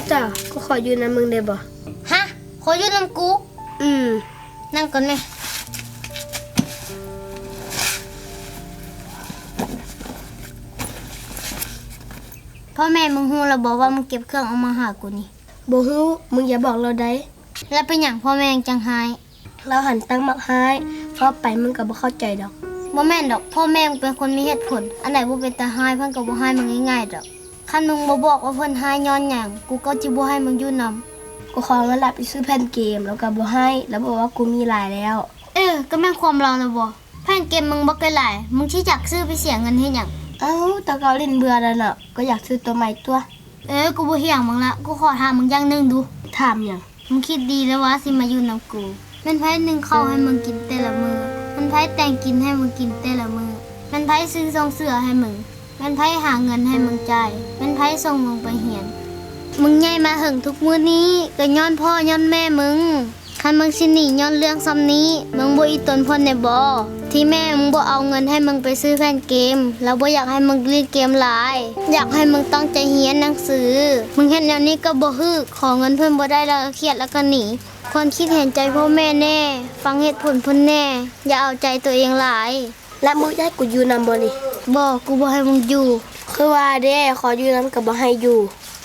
ำจ่าก็ขออยู่นำมึงได้บ่ฮะขออยู่นำกู อืมนั่งก่อนไหมพ่อแม่มึงฮู้แล้วบอกว่ามึงเก็บเครื่องเอามาหากูนี่บ่ฮู้มึงอย่าบอกเราได้ แล้วเป็นอย่างพ่อแม่ยังจังหายเราหันตั้งมักหายพอไปมึงก็บ่เข้าใจดอกบ่แม่นดอก พ่อแม่มึงเป็นคนมีเหตุผล อันไหนบ่เป็นตาหายเพิ่นก็บ่หายมึงง่ายๆดอก คันมึงบ่บอกว่าเพิ่นหายย้อนหยังกูก็จิบ่ให้มึงอยู่นํกูขอเงินหลับไปซื้อแผ่นเกมแล้วก็บ่ให้ แล้วบอกว่ากูมีหลายแล้ว เออ ก็แม่นความเรานะบ่แผ่นเกมมึงบ่เคยหลาย มึงที่จักซื้อไปเสียเงินเฮ็ดหยังเอ้าแตะเกาเล่นเบื่อแล้วน่ะก็อยากซื้อตัวใหม่ตัว เออ กูบ่เฮียงมึงละ กูขอถามมึงอย่างหนึงดู ถามหยังมึงคิดดีแล้วว่าสิมาอยู่นำกูแมันไผหนึ่งข้าวให้มึงกินแต่ละมือแมันไผแต่งกินให้มึงกินแต่ละมือแมันไผซื้อซองเสื้อให้มึง แมันไผหาเงินให้มึงใจ่ายแมันไผส่งมึงไปเรียน มึงใหญ่มาหึงทุกมื้อนี้ก็ย้อนพ่อย้อนแม่มึงคันมึงสิหนีย้อนเรื่องซ้ำนี้ มึงบ่อีตนพ่นในบ่ที่แม่มึงบ่เอาเงินให้มึงไปซื้อแผ่นเกม แล้วบ่อยากให้มึงเล่นเกมหลาย อยากให้มึงตั้งใจเรียนหนังสือ มึงเฮ็ดแนวนี้ก็บ่ฮึกขอเงินเพิ่นบ่ได้แล้วก็เครียดแล้วก็หนีควรคิดเห็นใจพ่อแม่แน่ ฟังเหตุผลพ่นแน่ อย่าเอาใจตัวเองหลาย และมึงจะให้กูอยู่นำบ่นี่ บ่กูบ่ให้มึงอยู่ คือว่าเด้ขออยู่นำก็บ่ให้อยู่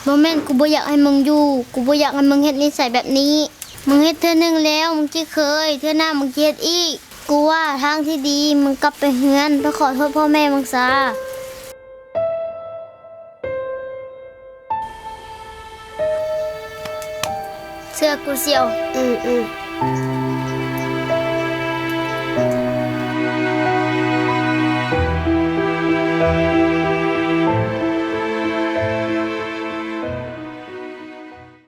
บ่แม่นกูบ่อยากให้มึงอยู่ กูบ่อยากให้มึงเฮ็ดนิสัยแบบนี้ มึงเฮ็ดเทื่อหนึงแล้ว มึงจะเคยเทื่อหน้ามึงเฮ็ดอีก กูว่าทางที่ดี มึงกลับไปเฮือนไปขอโทษพ่อแม่มึงซะเสื้อกูเสียว อืมอืม